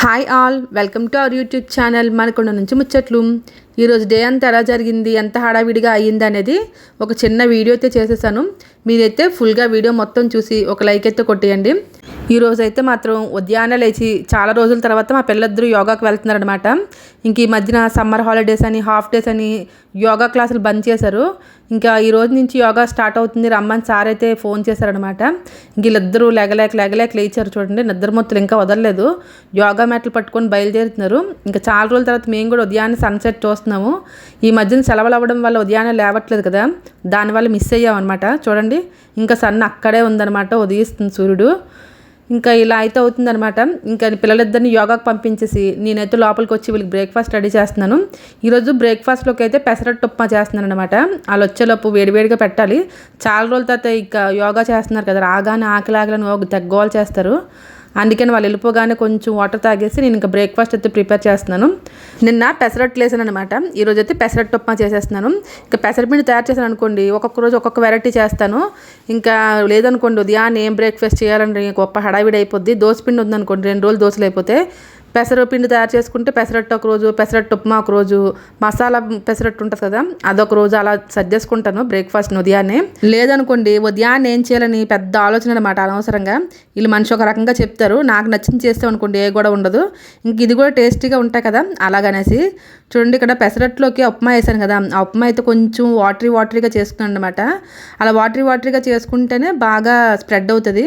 Hi all welcome to our YouTube channel Manakonda నుంచి ముచ్చట్లు ఈరోజు డే అంతా ఎలా జరిగింది? ఎంత హడావిడిగా అయ్యింది అనేది ఒక చిన్న వీడియో అయితే చేసేసాను. మీరైతే ఫుల్గా వీడియో మొత్తం చూసి ఒక లైక్ అయితే కొట్టేయండి. ఈ అయితే మాత్రం ఉదయాన్నే లేచి చాలా రోజుల తర్వాత మా పిల్లలిద్దరూ యోగాకి వెళ్తున్నారనమాట ఇంక ఈ మధ్యన సమ్మర్ హాలిడేస్ అని హాఫ్ డేస్ అని యోగా క్లాసులు బంద్ చేశారు. ఇంకా ఈ రోజు నుంచి యోగా స్టార్ట్ అవుతుంది. రమ్మని సార్ అయితే ఫోన్ చేశారనమాట ఇంక వీళ్ళిద్దరూ లెగలేక లెగలేక లేచారు చూడండి. నిద్ర మొత్తులు ఇంకా వదలలేదు. యోగా మ్యాట్లు పట్టుకొని బయలుదేరుతున్నారు. ఇంకా చాలా రోజుల తర్వాత మేము కూడా ఉదయాన్నే సన్సెట్ చూస్తున్నాము ఈ మధ్యన సెలవులు అవ్వడం వల్ల ఉదయాన్నే లేవట్లేదు కదా. దానివల్ల మిస్ అయ్యామన్నమాట అనమాట చూడండి ఇంకా సన్ అక్కడే ఉందన్నమాట ఉదయిస్తుంది సూర్యుడు. ఇంకా ఇలా అయితే అవుతుందనమాట ఇంకా పిల్లలిద్దరిని యోగాకు పంపించేసి నేనైతే లోపలికి వచ్చి వీళ్ళకి బ్రేక్ఫాస్ట్ రెడీ చేస్తున్నాను. ఈరోజు బ్రేక్ఫాస్ట్లోకి అయితే పెసరట్టు ఉప్మా చేస్తున్నాను అనమాట వాళ్ళు వచ్చేలోపు వేడివేడిగా పెట్టాలి. చాలా రోజుల తర్వాత ఇంకా యోగా చేస్తున్నారు కదా. రాగానే ఆకలి ఆకలని ఒక తెగ్గోలు చేస్తారు. అందుకని వాళ్ళు వెళ్ళిపోగానే కొంచెం వాటర్ తాగేసి నేను ఇంకా బ్రేక్ఫాస్ట్ అయితే ప్రిపేర్ చేస్తున్నాను. నిన్న పెసరట్లు వేసాను అనమాట ఈరోజు అయితే పెసరట్టు ఉప్మా చేసేస్తున్నాను. ఇంకా పెసరపిండి తయారు చేశాను అనుకోండి ఒక్కొక్క రోజు ఒక్కొక్క వెరైటీ చేస్తాను. ఇంకా లేదనుకోండి ఉదయాన్నే ఏం బ్రేక్ఫాస్ట్ చేయాలని గొప్ప హడావిడి అయిపోద్ది. దోశపిండి ఉందనుకోండి రెండు రోజులు దోశలు అయిపోతే పెసర పిండి తయారు చేసుకుంటే పెసరట్టు ఒక రోజు పెసరట్టు ఉప్మా ఒక రోజు మసాలా పెసరట్టు ఉంటుంది కదా అదొక రోజు అలా సర్దేసుకుంటాను బ్రేక్ఫాస్ట్ ఉదయాన్నే. లేదనుకోండి ఉదయాన్నే ఏం చేయాలని పెద్ద ఆలోచన అనమాట అనవసరంగా. వీళ్ళు మనిషి ఒక రకంగా చెప్తారు నాకు నచ్చింది చేస్తాం అనుకోండి ఏ కూడా ఉండదు. ఇంక ఇది కూడా టేస్టీగా ఉంటాయి కదా అలాగనేసి. చూడండి ఇక్కడ పెసరట్లోకి ఉప్మా వేసాను కదా ఆ ఉప్మా అయితే కొంచెం వాటరీ వాటరీగా చేసుకున్నాను అనమాట అలా వాటరీ వాటరీగా చేసుకుంటేనే బాగా స్ప్రెడ్ అవుతుంది.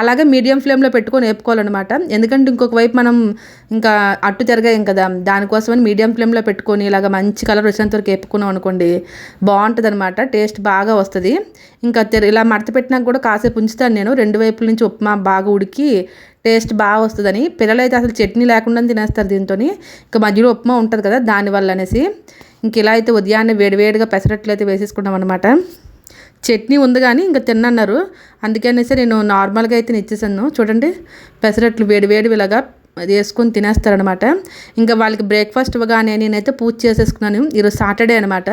అలాగే మీడియం ఫ్లేమ్లో పెట్టుకొని వేపుకోవాలన్నమాట. ఎందుకంటే ఇంకొక వైపు మనం ఇంకా అట్టు తిరగాం కదా దానికోసమని మీడియం ఫ్లేమ్లో పెట్టుకొని ఇలాగ మంచి కలర్ వచ్చినంత వరకు వేపుకున్నాం అనుకోండి బాగుంటుంది అనమాట టేస్ట్ బాగా వస్తుంది. ఇంకా ఇలా మడత పెట్టినాక కూడా కాసేపు ఉంచుతాను నేను. రెండు వైపుల నుంచి ఉప్మా బాగా ఉడికి టేస్ట్ బాగా వస్తుందని. పిల్లలు అయితే అసలు చట్నీ లేకుండా తినేస్తారు దీంతో ఇంకా మధ్యలో ఉప్మా ఉంటుంది కదా దానివల్ల అనేసి. ఇంక ఇలా అయితే ఉదయాన్నే వేడివేడిగా పెసరట్లు అయితే వేసేసుకుంటాం అనమాట చట్నీ ఉంది కానీ ఇంకా తిన్నన్నారు. అందుకనేసి నేను నార్మల్గా అయితే ఇచ్చేసాను. చూడండి పెసరట్లు వేడివేడి ఇలాగా అది వేసుకొని తినేస్తారనమాట ఇంకా వాళ్ళకి బ్రేక్ఫాస్ట్ ఇవ్వగానే నేనైతే పూజ చేసేసుకున్నాను. ఈరోజు సాటర్డే అనమాట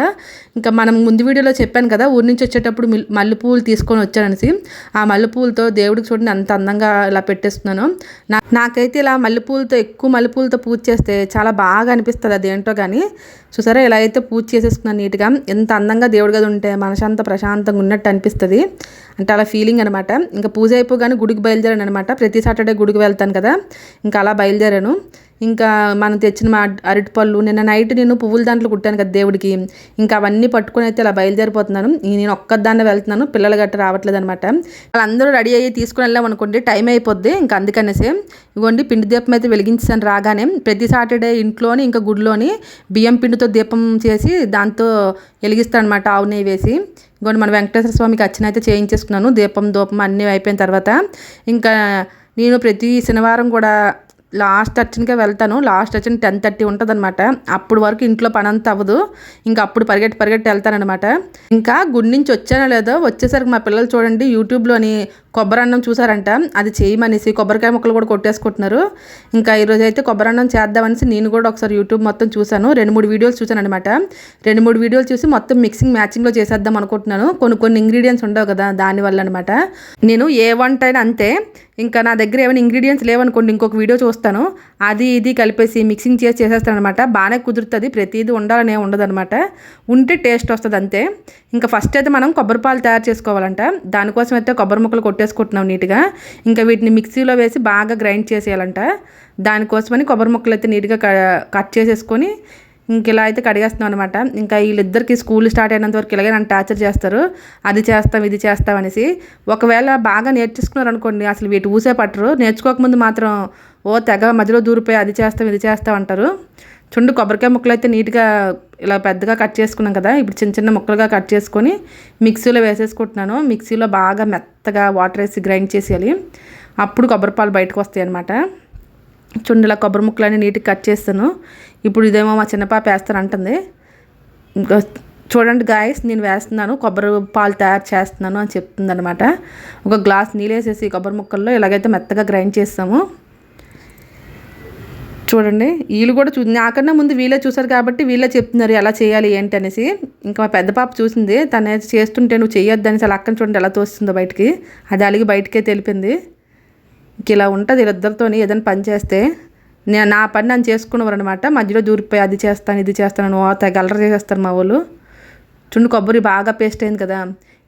ఇంకా మనం ముందు వీడియోలో చెప్పాను కదా ఊరి నుంచి వచ్చేటప్పుడు మల్లెపూలు తీసుకొని వచ్చాననేసి. ఆ మల్లెపూలతో దేవుడికి చూడండి అంత అందంగా ఇలా పెట్టేస్తున్నాను. నా నాకైతే ఇలా మల్లెపూలతో ఎక్కువ మల్లెపూలతో పూజ చేస్తే చాలా బాగా అనిపిస్తుంది. అదేంటో కానీ చూసారా? ఇలా అయితే పూజ చేసేసుకున్నాను నీట్గా. ఎంత అందంగా దేవుడి గది ఉంటే మనసంత ప్రశాంతంగా ఉన్నట్టు అనిపిస్తుంది. అంటే అలా ఫీలింగ్ అనమాట ఇంకా పూజ అయిపోగానే గుడికి బయలుదేరాను అనమాట ప్రతి సాటర్డే గుడికి వెళ్తాను కదా. ఇంకా అలా బయలుదేరాను. ఇంకా మనం తెచ్చిన మా అరటిపళ్ళు నిన్న నైట్ నేను పువ్వుల దాంట్లో కుట్టాను కదా దేవుడికి. ఇంకా అవన్నీ పట్టుకుని అయితే ఇలా బయలుదేరిపోతున్నాను. నేను ఒక్కదాన్ని వెళ్తున్నాను. పిల్లలు గట్ట రావట్లేదు అనమాట. వాళ్ళందరూ రెడీ అయ్యి తీసుకుని వెళ్ళాం అనుకోండి టైం అయిపోద్ది. ఇంకా అందుకనేసి ఇవ్వండి పిండి దీపం అయితే వెలిగించాను రాగానే. ప్రతి సాటర్డే ఇంట్లోని ఇంకా గుడిలోని బియ్యం పిండితో దీపం చేసి దాంతో వెలిగిస్తాను అనమాట ఆవు నెయ్యి వేసి. ఇంకోటి మన వెంకటేశ్వర స్వామికి అచ్చిన అయితే చేయించేసుకున్నాను. దీపం దూపం అన్నీ అయిపోయిన తర్వాత. ఇంకా నేను ప్రతి శనివారం కూడా లాస్ట్ అర్చనకే వెళ్తాను. లాస్ట్ అర్చన్ టెన్ థర్టీ ఉంటుంది అనమాట అప్పుడు వరకు ఇంట్లో పని అంతా అవ్వదు. ఇంకా అప్పుడు పరిగెట్టి పరిగెట్టి వెళ్తానమాట ఇంకా గుడి నుంచి వచ్చానో లేదో వచ్చేసరికి మా పిల్లలు చూడండి యూట్యూబ్లోని కొబ్బరి అన్నం చూసారంట. అది చేయమనేసి కొబ్బరికాయ ముక్కలు కూడా కొట్టేసుకుంటున్నారు. ఇంకా ఈరోజు అయితే కొబ్బరి అన్నం చేద్దామనేసి నేను కూడా ఒకసారి యూట్యూబ్ మొత్తం చూశాను. రెండు మూడు వీడియోస్ చూశాను అనమాట రెండు మూడు వీడియోలు చూసి మొత్తం మిక్సింగ్ మ్యాచింగ్లో చేసేద్దాం అనుకుంటున్నాను. కొన్ని కొన్ని ఇంగ్రీడియంట్స్ ఉండవు కదా దానివల్ల అనమాట నేను ఏ వంట అయినా అంతే. ఇంకా నా దగ్గర ఏమైనా ఇంగ్రీడియంట్స్ లేవనుకోండి ఇంకొక వీడియో చూస్తాను. అది ఇది కలిపేసి మిక్సింగ్ చేసి చేసేస్తాను అనమాట బాగానే కుదురుతుంది ప్రతిదీ ఉండాలనే ఉండదనమాట ఉంటే టేస్ట్ వస్తుంది అంతే. ఇంకా ఫస్ట్ అయితే మనం కొబ్బరి పాలు తయారు చేసుకోవాలంట. దానికోసం అయితే కొబ్బరి ముక్కలు కొట్టేసుకుంటున్నాం నీట్గా. ఇంకా వీటిని మిక్సీలో వేసి బాగా గ్రైండ్ చేసేయాలంట. దానికోసమని కొబ్బరి ముక్కలు అయితే నీట్గా కట్ చేసేసుకొని ఇంక ఇలా అయితే కడిగేస్తున్నాం అనమాట ఇంకా వీళ్ళిద్దరికి స్కూల్ స్టార్ట్ అయినంత వరకు ఇలాగే నన్ను టార్చర్ చేస్తారు. అది చేస్తాం ఇది చేస్తాం అనేసి. ఒకవేళ బాగా నేర్చుకున్నారు అనుకోండి అసలు వీటి ఊసే పట్టరు. నేర్చుకోకముందు మాత్రం ఓ తెగ మధ్యలో దూరిపోయి అది చేస్తాం ఇది చేస్తాం అంటారు. చుండు కొబ్బరికాయ ముక్కలు అయితే నీట్గా ఇలా పెద్దగా కట్ చేసుకున్నాం కదా ఇప్పుడు చిన్న చిన్న ముక్కలుగా కట్ చేసుకొని మిక్సీలో వేసేసుకుంటున్నాను. మిక్సీలో బాగా మెత్తగా వాటర్ వేసి గ్రైండ్ చేసేయాలి. అప్పుడు కొబ్బరి పాలు బయటకు వస్తాయి అనమాట చుండిలా కొబ్బరి ముక్కలన్నీ నీట్గా కట్ చేస్తాను. ఇప్పుడు ఇదేమో మా చిన్న పాప వేస్తాను ఇంకా చూడండి గాయస్ నేను వేస్తున్నాను కొబ్బరి పాలు తయారు చేస్తున్నాను అని చెప్తుందనమాట ఒక గ్లాస్ నీళ్ళు వేసేసి కొబ్బరి ముక్కల్లో ఇలాగైతే మెత్తగా గ్రైండ్ చేస్తాము. చూడండి వీళ్ళు కూడా చూ నాకన్నా ముందు వీళ్ళే చూసారు కాబట్టి వీళ్ళే చెప్తున్నారు ఎలా చేయాలి ఏంటి అనేసి. ఇంకా మా పెద్ద పాప చూసింది తను చేస్తుంటే నువ్వు చేయొద్దు అనేసి అలా అక్కని చూడండి ఎలా తోస్తుందో బయటికి. అది అలిగి బయటకే తెలిపింది. ఇంక ఇలా ఉంటుంది వీళ్ళిద్దరితో ఏదైనా పని చేస్తే. నా పని నన్ను చేసుకునేవారు అనమాట మధ్యలో దూరిపోయి అది చేస్తాను ఇది చేస్తాను ఓ తెగ అల్లరి చేసేస్తారు మా వాళ్ళు. చుండు కొబ్బరి బాగా పేస్ట్ అయింది కదా.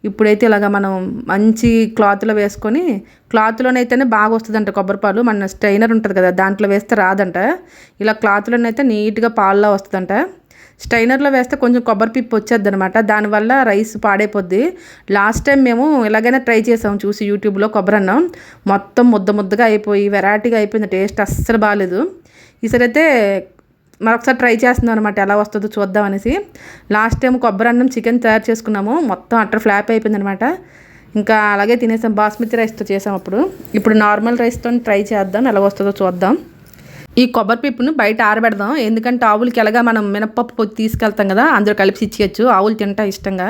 ఇప్పుడైతే ఇలాగ మనం మంచి క్లాత్లో వేసుకొని క్లాత్లోనైతేనే బాగా వస్తుందంట కొబ్బరి పాలు. మన స్ట్రైనర్ ఉంటుంది కదా దాంట్లో వేస్తే రాదంట. ఇలా క్లాత్లోనైతే నీట్గా పాల్లో వస్తుందంట. స్ట్రైనర్లో వేస్తే కొంచెం కొబ్బరి పిప్పు వచ్చేది అనమాట దానివల్ల రైస్ పాడైపోద్ది. లాస్ట్ టైం మేము ఇలాగైనా ట్రై చేసాం చూసి యూట్యూబ్లో కొబ్బరి అన్నం మొత్తం ముద్ద ముద్దగా అయిపోయి వెరైటీగా అయిపోయింది. టేస్ట్ అస్సలు బాగాలేదు ఈసారి అయితే మరొకసారి ట్రై చేస్తున్నాం అనమాట ఎలా వస్తుందో చూద్దాం అనేసి. లాస్ట్ టైం కొబ్బరి అన్నం చికెన్ తయారు చేసుకున్నాము. మొత్తం అట్టర్ ఫ్లాప్ అయిపోయింది అనమాట ఇంకా అలాగే తినేసాం. బాస్మతి రైస్తో చేసాం అప్పుడు. ఇప్పుడు నార్మల్ రైస్తో ట్రై చేద్దాం. ఎలా వస్తుందో చూద్దాం. ఈ కొబ్బరి పిప్పును బయట ఆరబెడదాం. ఎందుకంటే ఆవులకి ఎలాగా మనం మినప్పప్పు పొద్దు తీసుకెళ్తాం కదా అందరూ కలిపి ఇచ్చేయచ్చు. ఆవులు తింటా ఇష్టంగా.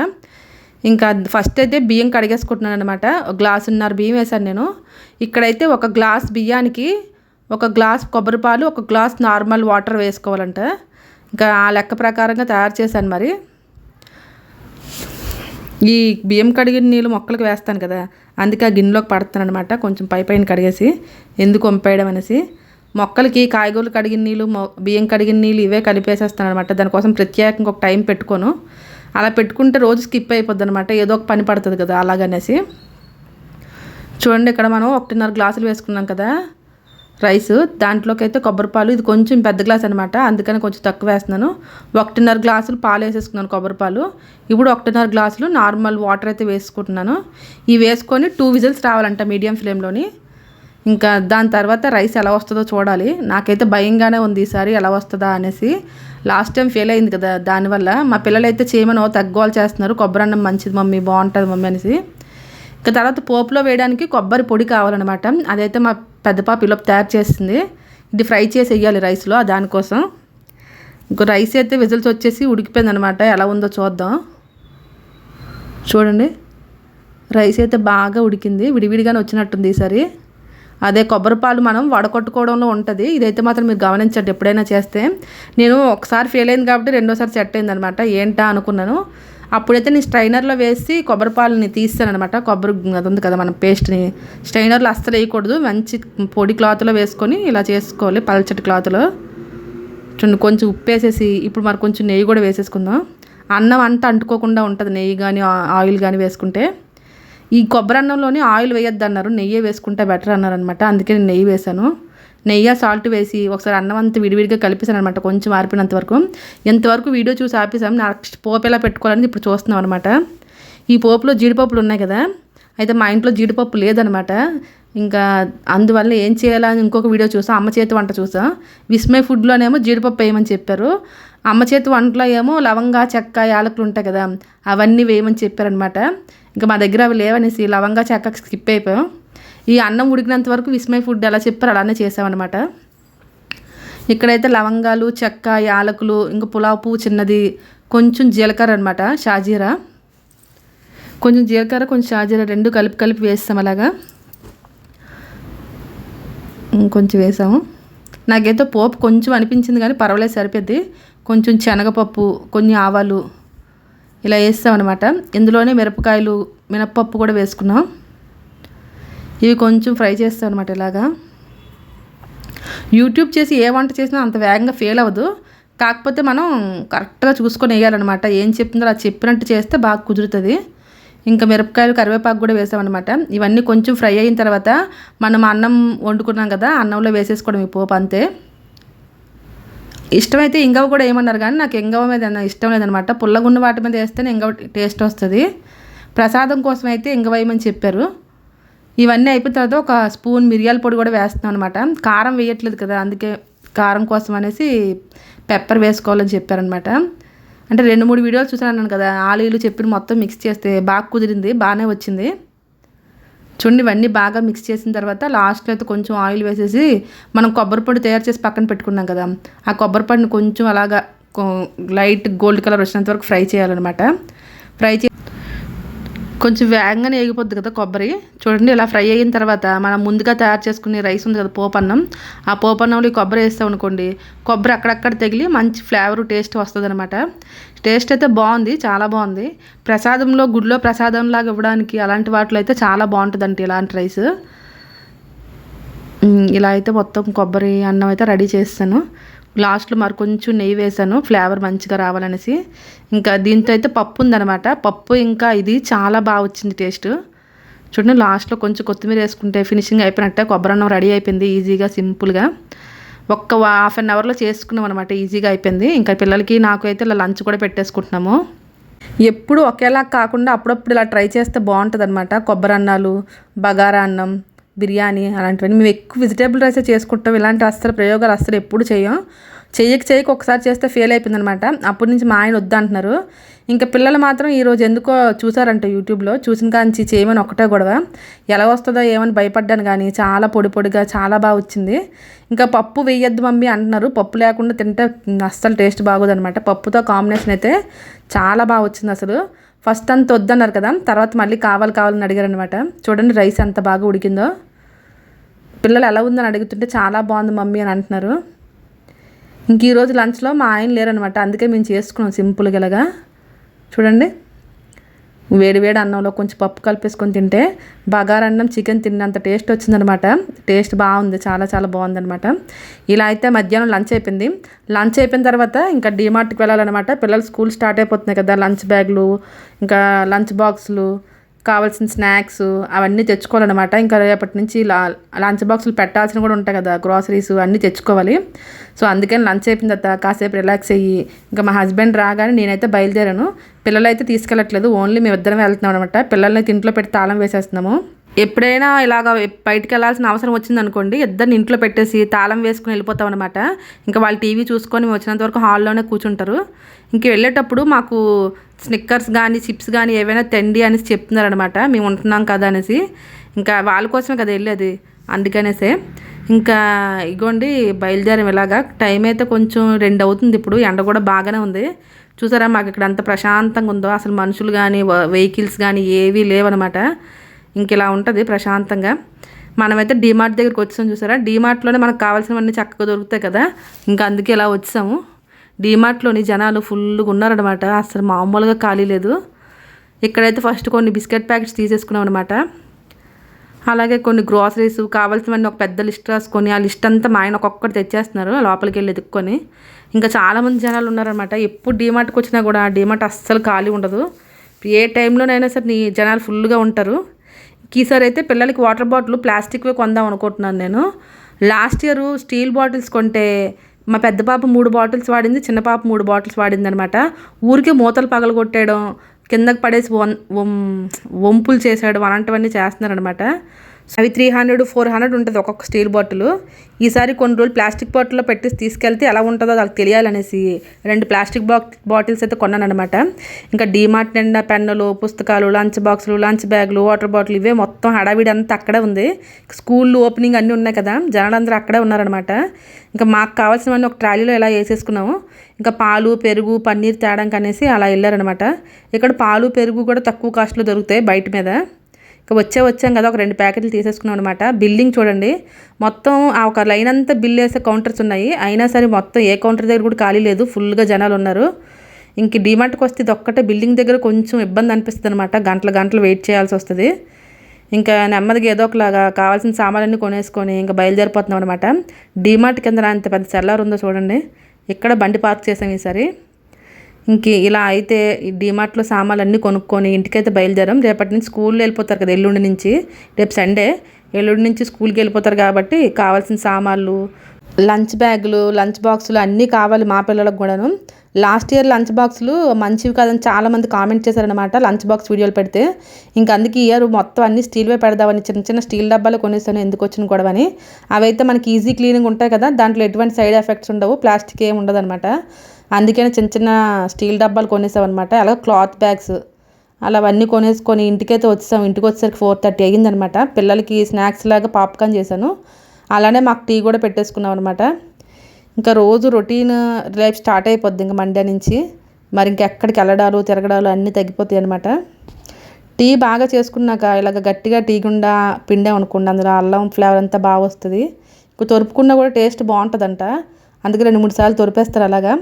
ఇంకా ఫస్ట్ అయితే బియ్యం కడిగేసుకుంటున్నాను అనమాట గ్లాసున్నర బియ్యం వేశాను నేను. ఇక్కడైతే ఒక గ్లాస్ బియ్యానికి ఒక గ్లాస్ కొబ్బరి పాలు ఒక గ్లాస్ నార్మల్ వాటర్ వేసుకోవాలంట. ఇంకా ఆ లెక్క ప్రకారంగా తయారు చేశాను మరి. ఈ బియ్యం కడిగిన నీళ్ళు మొక్కలకు వేస్తాను కదా అందుకే ఆ గిన్నెలోకి పడతాను అనమాట కొంచెం పై పైన కడిగేసి ఎందుకు వంపేయడం అనేసి. మొక్కలకి కాయగూరలు కడిగిన నీళ్ళు బియ్యం కడిగిన నీళ్ళు ఇవే కలిపేసేస్తాను అనమాట దానికోసం ప్రత్యేకంగా ఒక టైం పెట్టుకోను. అలా పెట్టుకుంటే రోజు స్కిప్ అయిపోద్ది అనమాట ఏదో ఒక పని పడుతుంది కదా అలాగనేసి. చూడండి ఇక్కడ మనం ఒకటిన్నర గ్లాసులు వేసుకున్నాం కదా రైస్. దాంట్లోకి అయితే కొబ్బరి పాలు. ఇది కొంచెం పెద్ద గ్లాస్ అనమాట అందుకని కొంచెం తక్కువ వేస్తున్నాను. ఒకటిన్నర గ్లాసులు పాలు వేసేసుకున్నాను కొబ్బరి పాలు. ఇప్పుడు ఒకటిన్నర గ్లాసులు నార్మల్ వాటర్ అయితే వేసుకుంటున్నాను. ఇవి వేసుకొని టూ విజిల్స్ రావాలంట మీడియం ఫ్లేమ్లోని. ఇంకా దాని తర్వాత రైస్ ఎలా వస్తుందో చూడాలి. నాకైతే భయంగానే ఉంది ఈసారి ఎలా వస్తుందా అనేసి. లాస్ట్ టైం ఫెయిల్ అయింది కదా దానివల్ల. మా పిల్లలు అయితే చేయమనో తగ్గోలు చేస్తున్నారు. కొబ్బరి అన్నం మంచిది మమ్మీ బాగుంటుంది మమ్మీ అనేసి. ఇంకా తర్వాత పోపులో వేయడానికి కొబ్బరి పొడి కావాలన్నమాట. అదైతే మా పెద్ద పాప తయారు చేస్తుంది. ఇది ఫ్రై చేసి వేయాలి రైస్లో దానికోసం. ఇంకో రైస్ అయితే విజిల్స్ వచ్చేసి ఉడికిపోయింది అనమాట ఎలా ఉందో చూద్దాం. చూడండి. రైస్ అయితే బాగా ఉడికింది. విడివిడిగానే వచ్చినట్టుంది ఈసారి అదే కొబ్బరి పాలు మనం వడకొట్టుకోవడంలో ఉంటుంది. ఇదైతే మాత్రం మీరు గమనించండి ఎప్పుడైనా చేస్తే. నేను ఒకసారి ఫెయిల్ అయింది కాబట్టి రెండోసారి సెట్ అయింది అనమాట ఏంటా అనుకున్నాను. అప్పుడైతే నేను స్ట్రైనర్లో వేసి కొబ్బరి పాలని తీస్తాను అనమాట కొబ్బరి అది ఉంది కదా మన పేస్ట్ని స్ట్రైనర్లో అస్సలు వేయకూడదు. మంచి పొడి క్లాత్లో వేసుకొని ఇలా చేసుకోవాలి. పల్చటి క్లాత్లో. చూడండి కొంచెం ఉప్పు వేసేసి ఇప్పుడు మరి కొంచెం నెయ్యి కూడా వేసేసుకుందాం. అన్నం అంతా అంటుకోకుండా ఉంటుంది. నెయ్యి కానీ ఆయిల్ కానీ వేసుకుంటే. ఈ కొబ్బరన్నంలోనే ఆయిల్ వేయొద్దు అన్నారు నెయ్యి వేసుకుంటే బెటర్ అన్నారు అనమాట అందుకే నేను నెయ్యి వేసాను నెయ్యి సాల్ట్ వేసి ఒకసారి అన్నం అంతా విడివిడిగా కలిపేసాను అనమాట కొంచెం ఆరిపినంత వరకు. ఎంతవరకు వీడియో చూసి ఆపేసాం నెక్స్ట్ పోపు ఎలా పెట్టుకోవాలని ఇప్పుడు చూస్తున్నాం అనమాట ఈ పోపులో జీడిపప్పులు ఉన్నాయి కదా. అయితే మా ఇంట్లో జీడిపప్పు లేదనమాట ఇంకా అందువల్ల ఏం చేయాలని ఇంకొక వీడియో చూసా. అమ్మ చేతి వంట చూసా. విస్మయ్ ఫుడ్లోనేమో జీడిపప్పు వేయమని చెప్పారు. అమ్మ చేతి వంటలో ఏమో లవంగా చెక్క యాలకులు ఉంటాయి కదా అవన్నీ వేయమని చెప్పారనమాట ఇంకా మా దగ్గర అవి లేవనేసి లవంగా చెక్క స్కిప్ అయిపోయాం. ఈ అన్నం ఉడికినంత వరకు విస్మయ ఫుడ్ ఎలా చెప్పారు అలానే చేసామన్నమాట. ఇక్కడైతే లవంగాలు చెక్క యాలకులు ఇంకా పులావ్ పువ్వు చిన్నది కొంచెం జీలకర్ర అనమాట షాజీరా. కొంచెం జీలకర్ర కొంచెం షాజీరా రెండు కలిపి కలిపి వేస్తాం అలాగా. కొంచెం వేసాము. నాకైతే పోపు కొంచెం అనిపించింది కానీ పర్వాలేదు సరిపోద్ది. కొంచెం శనగపప్పు కొన్ని ఆవాలు ఇలా వేస్తామన్నమాట. ఇందులోనే మిరపకాయలు మినప్పప్పు కూడా వేసుకున్నాం. ఇవి కొంచెం ఫ్రై చేస్తాం అనమాట ఇలాగా. యూట్యూబ్ చేసి ఏ వంట చేసినా అంత వేగంగా ఫెయిల్ అవ్వదు. కాకపోతే మనం కరెక్ట్గా చూసుకొని వేయాలన్నమాట. ఏం చెప్తుందో అలా చెప్పినట్టు చేస్తే బాగా కుదురుతుంది. ఇంకా మిరపకాయలు కరివేపాకు కూడా వేసామన్నమాట ఇవన్నీ కొంచెం ఫ్రై అయిన తర్వాత మనం అన్నం వండుకున్నాం కదా అన్నంలో వేసేసుకోవడం ఈ పోపు అంతే. ఇష్టమైతే ఇంగవ కూడా ఏమన్నారు కానీ నాకు ఇంగవ మీద ఇష్టం లేదనమాట. పుల్లగున్న వాటి మీద వేస్తేనే ఇంగవ టేస్ట్ వస్తుంది. ప్రసాదం కోసం అయితే ఇంగవ వేయమని చెప్పారు. ఇవన్నీ అయిపోయిన తర్వాత ఒక స్పూన్ మిరియాల పొడి కూడా వేస్తున్నాం అనమాట. కారం వేయట్లేదు కదా అందుకే కారం కోసం అనేసి పెప్పర్ వేసుకోవాలని చెప్పారనమాట. అంటే రెండు మూడు వీడియోలు చూసాను కదా ఆలీలు చెప్పిన మొత్తం మిక్స్ చేస్తే బాగా కుదిరింది బాగానే వచ్చింది. చూడండి ఇవన్నీ బాగా మిక్స్ చేసిన తర్వాత లాస్ట్లో అయితే కొంచెం ఆయిల్ వేసేసి మనం కొబ్బరి పొడి తయారు చేసి పక్కన పెట్టుకున్నాం కదా ఆ కొబ్బరి పొడిని కొంచెం అలాగా లైట్ గోల్డ్ కలర్ వచ్చినంత వరకు ఫ్రై చేయాలన్నమాట. ఫ్రై చే కొంచెం వేగంగానే వేగిపోద్ది కదా కొబ్బరి. చూడండి ఇలా ఫ్రై అయిన తర్వాత మనం ముందుగా తయారు చేసుకునే రైస్ ఉంది కదా పోపన్నం. ఆ పోపన్నంలో కొబ్బరి వేస్తాం అనుకోండి కొబ్బరి అక్కడక్కడ తగిలి మంచి ఫ్లేవర్ టేస్ట్ వస్తుంది అనమాట టేస్ట్ అయితే బాగుంది చాలా బాగుంది. ప్రసాదంలో గుడిలో ప్రసాదంలాగా ఇవ్వడానికి అలాంటి వాటిలో అయితే చాలా బాగుంటుందండి ఇలాంటి రైస్. ఇలా అయితే మొత్తం కొబ్బరి అన్నం అయితే రెడీ చేస్తాను. లాస్ట్లో మరి కొంచెం నెయ్యి వేసాను ఫ్లేవర్ మంచిగా రావాలనేసి. ఇంకా దీంతో అయితే పప్పు ఉందనమాట పప్పు ఇంకా ఇది చాలా బాగా వచ్చింది టేస్ట్. చూడండి లాస్ట్లో కొంచెం కొత్తిమీర వేసుకుంటే ఫినిషింగ్ అయిపోయినట్టే కొబ్బరి అన్నం రెడీ అయిపోయింది ఈజీగా సింపుల్గా. ఒక్క హాఫ్ అన్ అవర్లో చేసుకున్నాం అనమాట ఈజీగా అయిపోయింది. ఇంకా పిల్లలకి నాకు అయితే ఇలా లంచ్ కూడా పెట్టేసుకుంటున్నాము. ఎప్పుడు ఒకేలా కాకుండా అప్పుడప్పుడు ఇలా ట్రై చేస్తే బాగుంటుంది అనమాట కొబ్బరి అన్నాలు బగారా అన్నం బిర్యానీ అలాంటివన్నీ. మేము ఎక్కువ వెజిటేబుల్ రైసే చేసుకుంటాం. ఇలాంటి అస్సలు ప్రయోగాలు అస్సలు ఎప్పుడు చేయం. చెయ్యకి చెయ్యకి ఒకసారి చేస్తే ఫెయిల్ అయిపోయింది అనమాట అప్పటి నుంచి మా ఆయన వద్దంటున్నారు. ఇంకా పిల్లలు మాత్రం ఈరోజు ఎందుకో చూసారంట యూట్యూబ్లో. చూసిన కాంచి చేయమని ఒకటే గొడవ. ఎలా వస్తుందో ఏమని భయపడ్డాను కానీ చాలా పొడి పొడిగా చాలా బాగా వచ్చింది. ఇంకా పప్పు వేయొద్దు మమ్మీ అంటున్నారు. పప్పు లేకుండా తింటే అస్సలు టేస్ట్ బాగోదనమాట. పప్పుతో కాంబినేషన్ అయితే చాలా బాగా వచ్చింది అసలు. ఫస్ట్ అంత వద్దన్నారు కదా. తర్వాత మళ్ళీ కావాలి కావాలని అడిగారనమాట. చూడండి రైస్ ఎంత బాగా ఉడికిందో. పిల్లలు ఎలా ఉందని అడుగుతుంటే చాలా బాగుంది మమ్మీ అని అంటున్నారు. ఇంక ఈరోజు లంచ్లో మా ఆయన లేరనమాట అందుకే మేము చేసుకున్నాం సింపుల్గా ఇలాగా. చూడండి. వేడి వేడి అన్నంలో కొంచెం పప్పు కలిపేసుకొని తింటే బగారా అన్నం చికెన్ తిన్నంత టేస్ట్ వచ్చిందనమాట టేస్ట్ బాగుంది. చాలా చాలా బాగుందనమాట ఇలా అయితే మధ్యాహ్నం లంచ్ అయిపోయింది. లంచ్ అయిపోయిన తర్వాత ఇంకా డీమార్ట్కి వెళ్ళాలన్నమాట. పిల్లలు స్కూల్ స్టార్ట్ అయిపోతున్నాయి కదా లంచ్ బ్యాగులు ఇంకా లంచ్ బాక్సులు కావాల్సిన స్నాక్స్ అవన్నీ తెచ్చుకోవాలన్నమాట. ఇంకా రేపటి నుంచి లంచ్ బాక్సులు పెట్టాల్సిన కూడా ఉంటాయి కదా గ్రాసరీస్ అన్నీ తెచ్చుకోవాలి. సో అందుకని లంచ్ అయిపోయిన తర్వాత కాసేపు రిలాక్స్ అయ్యి ఇంకా మా హస్బెండ్ రాగానే నేనైతే బయలుదేరాను. పిల్లలైతే తీసుకెళ్ళట్లేదు ఓన్లీ మేము ఇద్దరం వెళ్తున్నాం అనమాట పిల్లల్ని ఇంట్లో పెట్టి తాళం వేసేస్తున్నాము. ఎప్పుడైనా ఇలాగ బయటికి వెళ్ళాల్సిన అవసరం వచ్చింది అనుకోండి ఇద్దరిని ఇంట్లో పెట్టేసి తాళం వేసుకుని వెళ్ళిపోతాం అనమాట ఇంకా వాళ్ళు టీవీ చూసుకొని వచ్చినంత వరకు హాల్లోనే కూర్చుంటారు. ఇంక వెళ్ళేటప్పుడు మాకు స్నిక్కర్స్ కానీ చిప్స్ కానీ ఏవైనా తెండి అనేసి చెప్తున్నారనమాట మేము ఉంటున్నాం కదా అనేసి. ఇంకా వాళ్ళ కోసమే కదా వెళ్ళేది అందుకనేసే. ఇంకా ఇగోండి బయలుదేరం ఇలాగా. టైం అయితే కొంచెం రెండు అవుతుంది ఇప్పుడు ఎండ కూడా బాగానే ఉంది. చూసారా మాకు ఇక్కడ అంత ప్రశాంతంగా ఉందో. అసలు మనుషులు కానీ వెహికల్స్ కానీ ఏవీ లేవనమాట ఇంక ఇలా ఉంటుంది? ప్రశాంతంగా. మనమైతే డీమార్ట్ దగ్గరికి వచ్చాం చూసారా? డీమార్ట్లోనే మనకు కావాల్సినవన్నీ చక్కగా దొరుకుతాయి కదా? ఇంకా అందుకే ఇలా వచ్చాము. డీమార్ట్లోని జనాలు ఫుల్గా ఉన్నారనమాట అసలు మామూలుగా ఖాళీ లేదు. ఇక్కడైతే ఫస్ట్ కొన్ని బిస్కెట్ ప్యాకెట్స్ తీసేసుకున్నాం అనమాట అలాగే కొన్ని గ్రోసరీస్ కావాల్సినవన్నీ ఒక పెద్ద లిస్ట్ రాసుకొని ఆ లిస్ట్ అంతా మా ఆయన ఒక్కొక్కటి తెచ్చేస్తున్నారు. లోపలికి వెళ్ళి ఎదుక్కొని. ఇంకా చాలామంది జనాలు ఉన్నారనమాట ఎప్పుడు డీమార్ట్కి వచ్చినా కూడా డీమార్ట్ అస్సలు ఖాళీ ఉండదు. ఏ టైంలోనైనా సరే నీ జనాలు ఫుల్గా ఉంటారు. ఈసారి అయితే పిల్లలకి వాటర్ బాటిల్ ప్లాస్టిక్వే కొందాం అనుకుంటున్నాను నేను. లాస్ట్ ఇయర్ స్టీల్ బాటిల్స్ కొంటే మా పెద్ద పాప మూడు బాటిల్స్ వాడింది చిన్న పాప మూడు బాటిల్స్ వాడింది అనమాట ఊరికే మూతలు పగలగొట్టేయడం కిందకి పడేసి వం వంపులు చేసేయడం అలాంటివన్నీ చేస్తున్నారనమాట అవి త్రీ హండ్రెడ్ ఫోర్ హండ్రెడ్ ఉంటుంది ఒక్కొక్క స్టీల్ బాటిల్ ఈసారి కొన్ని రోజులు ప్లాస్టిక్ బాటిల్లో పెట్టి తీసుకెళ్తే ఎలా ఉంటుందో నాకు తెలియాలనేసి రెండు ప్లాస్టిక్ బాక్ బాటిల్స్ అయితే కొన్నాను అనమాట ఇంకా డీమార్ట్ నిండా పెన్నులు పుస్తకాలు లంచ్ బాక్సులు లంచ్ బ్యాగులు వాటర్ బాటిల్ ఇవే మొత్తం హడావిడి అంతా అక్కడే ఉంది. స్కూల్ ఓపెనింగ్ అన్నీ ఉన్నాయి కదా జనాలందరూ అక్కడే ఉన్నారనమాట ఇంకా మాకు కావాల్సినవన్నీ ఒక ట్రాలీలో ఇలా వేసేసుకున్నాము. ఇంకా పాలు పెరుగు పన్నీర్ తేడానికి అనేసి అలా వెళ్ళారనమాట ఇక్కడ పాలు పెరుగు కూడా తక్కువ కాస్ట్లో దొరుకుతాయి బయట మీద. ఇక వచ్చే వచ్చాం కదా ఒక రెండు ప్యాకెట్లు తీసేసుకున్నాం అనమాట బిల్డింగ్ చూడండి మొత్తం ఆ ఒక లైన్ అంతా బిల్ వేసే కౌంటర్స్ ఉన్నాయి. అయినా సరే మొత్తం ఏ కౌంటర్ దగ్గర కూడా ఖాళీ లేదు ఫుల్గా జనాలు ఉన్నారు. ఇంక డిమార్ట్కి వస్తే ఇది ఒక్కటే బిల్డింగ్ దగ్గర కొంచెం ఇబ్బంది అనిపిస్తుంది అనమాట గంటలు గంటలు వెయిట్ చేయాల్సి వస్తుంది. ఇంకా నెమ్మదిగా ఏదో ఒకలాగా కావాల్సిన సామాన్లన్నీ కొనేసుకొని ఇంకా బయలుదేరిపోతున్నాం అనమాట డిమార్ట్ కింద అంత పెద్ద సెల్లార్ ఉందో చూడండి ఇక్కడ బండి పార్క్ చేసాం ఈసారి. ఇంక ఇలా అయితే డిమార్ట్లో సామాన్లు అన్నీ కొనుక్కొని ఇంటికైతే బయలుదేరాం. రేపటి నుంచి స్కూల్లో వెళ్ళిపోతారు కదా ఎల్లుండి నుంచి. రేపు సండే ఎల్లుండి నుంచి స్కూల్కి వెళ్ళిపోతారు కాబట్టి కావాల్సిన సామాన్లు లంచ్ బ్యాగులు లంచ్ బాక్సులు అన్నీ కావాలి మా పిల్లలకు కూడాను. లాస్ట్ ఇయర్ లంచ్ బాక్సులు మంచివి కాదని చాలామంది కామెంట్ చేశారనమాట లంచ్ బాక్స్ వీడియోలు పెడితే. ఇంకా అందుకే ఇయర్ మొత్తం అన్ని స్టీల్వే పెడదామని చిన్న చిన్న స్టీల్ డబ్బాలు కొనేసాను ఎందుకు వచ్చిన గొడవని. అవైతే మనకి ఈజీ క్లీనింగ్ ఉంటాయి కదా దాంట్లో ఎటువంటి సైడ్ ఎఫెక్ట్స్ ఉండవు ప్లాస్టిక్ ఏమి ఉండదు అనమాట అందుకని చిన్న చిన్న స్టీల్ డబ్బాలు కొనేసామన్నమాట. అలాగే క్లాత్ బ్యాగ్స్ అలా అవన్నీ కొనేసుకొని ఇంటికైతే వచ్చాం ఇంటికి వచ్చేసరికి ఫోర్ థర్టీ అయ్యిందనమాట పిల్లలకి స్నాక్స్ లాగా పాప్కార్న్ చేశాను. అలానే మాకు టీ కూడా పెట్టేసుకున్నాం అనమాట ఇంకా రోజు రొటీన్ రేపు స్టార్ట్ అయిపోద్ది ఇంకా మండే నుంచి. మరి ఇంకెక్కడికి వెళ్ళడాలు తిరగడాలు అన్నీ తగ్గిపోతాయి అనమాట టీ బాగా చేసుకున్నాక ఇలాగ గట్టిగా టీ గుండా పిండే అనుకోండి అందులో అల్లం ఫ్లేవర్ అంతా బాగా వస్తుంది. ఇంకా తొరుపుకున్నా కూడా టేస్ట్ బాగుంటుందంట. అందుకే రెండు మూడు సార్లు తొరిపేస్తారు అలాగా.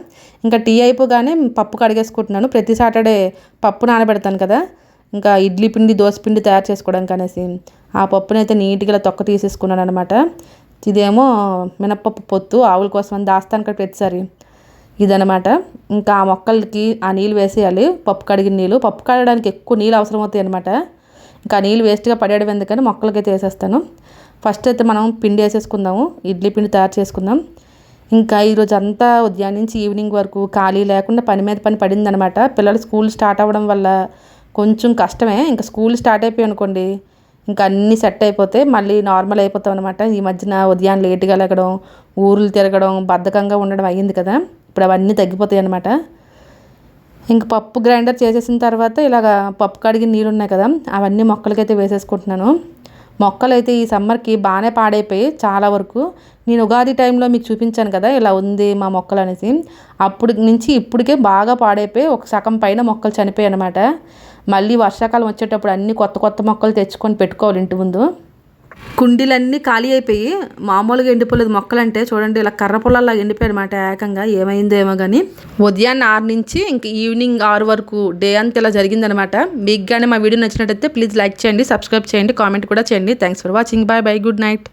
ఇంకా టీ అయిపోగానే పప్పు కడిగేసుకుంటున్నాను. ప్రతి సాటర్డే పప్పు నానబెడతాను కదా. ఇంకా ఇడ్లీ పిండి దోశ పిండి తయారు చేసుకోవడానికి అనేసి ఆ పప్పునైతే నీట్గా తొక్క తీసేసుకున్నాను అనమాట ఇదేమో మినప్పప్పు పొత్తు ఆవుల కోసం అని దాస్తాను కదా ప్రతిసారి. ఇదనమాట ఇంకా ఆ మొక్కలకి ఆ నీళ్ళు వేసేయాలి. పప్పు కడిగిన నీళ్ళు. పప్పు కడగడానికి ఎక్కువ నీళ్ళు అవసరం అవుతాయి అనమాట ఇంకా ఆ నీళ్ళు వేస్ట్గా పడేయడం ఎందుకని మొక్కలకైతే వేసేస్తాను. ఫస్ట్ అయితే మనం పిండి వేసేసుకుందాము. ఇడ్లీ పిండి తయారు చేసుకుందాం. ఇంకా ఈరోజు అంతా ఉదయం నుంచి ఈవినింగ్ వరకు ఖాళీ లేకుండా పని మీద పని పడిందనమాట. పిల్లలు స్కూల్ స్టార్ట్ అవ్వడం వల్ల కొంచెం కష్టమే. ఇంకా స్కూల్ స్టార్ట్ అయిపోయి అనుకోండి ఇంకా అన్నీ సెట్ అయిపోతే మళ్ళీ నార్మల్ అయిపోతాం అనమాట ఈ మధ్యన ఉదయం లేట్గా లేగడం ఊర్లు తిరగడం బద్ధకంగా ఉండడం అయ్యింది కదా. ఇప్పుడు అవన్నీ తగ్గిపోతాయి అనమాట. ఇంక పప్పు గ్రైండర్ చేసేసిన తర్వాత ఇలాగ పప్పు కడిగి నీళ్ళు ఉన్నాయి కదా అవన్నీ మొక్కలకైతే వేసేసుకుంటున్నాను. మొక్కలైతే ఈ సమ్మర్కి బాగానే పాడైపోయి చాలా వరకు నేను ఉగాది టైంలో మీకు చూపించాను కదా ఇలా ఉంది మా మొక్కలు అనేసి అప్పుడు నుంచి ఇప్పటికే బాగా పాడైపోయి ఒక సగం పైన మొక్కలు చనిపోయాయి అనమాట మళ్ళీ వర్షాకాలం వచ్చేటప్పుడు అన్ని కొత్త కొత్త మొక్కలు తెచ్చుకొని పెట్టుకోవాలి ఇంటి ముందు. కుండీలన్నీ ఖాళీ అయిపోయి మామూలుగా ఎండిపోలేదు మొక్కలంటే చూడండి ఇలా కర్ర పొలాల్లో ఎండిపోయాయి అనమాట ఏకంగా. ఏమైందో ఏమో కానీ ఉదయాన్నే ఆరు నుంచి ఇంక ఈవినింగ్ ఆరు వరకు డే అంతా ఇలా జరిగిందనమాట మీకు కానీ మా వీడియో నచ్చినట్టయితే ప్లీజ్ లైక్ చేయండి సబ్స్క్రైబ్ చేయండి కామెంట్ కూడా చేయండి. Thanks for watching bye bye good night